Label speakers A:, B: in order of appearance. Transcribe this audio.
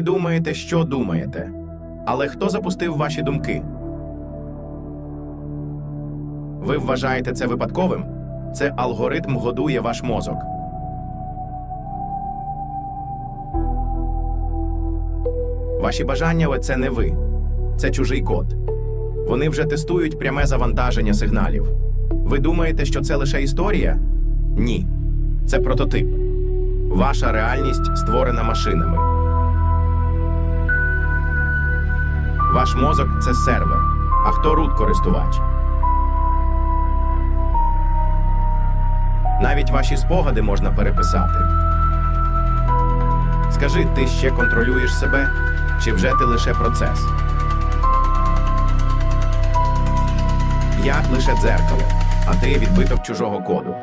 A: думаєте, що думаєте. Але хто запустив ваші думки? Ви вважаєте це випадковим? Це алгоритм годує ваш мозок. Ваші бажання це не ви, це чужий код. Вони вже тестують пряме завантаження сигналів. Ви думаєте, що це лише історія? Ні. Це прототип. Ваша реальність створена машинами. Ваш мозок це сервер. А хто рут користувач? Навіть ваші спогади можна переписати. Скажи, ти ще контролюєш себе, чи вже ти лише процес? Я лише дзеркало, а ти відбиток чужого коду.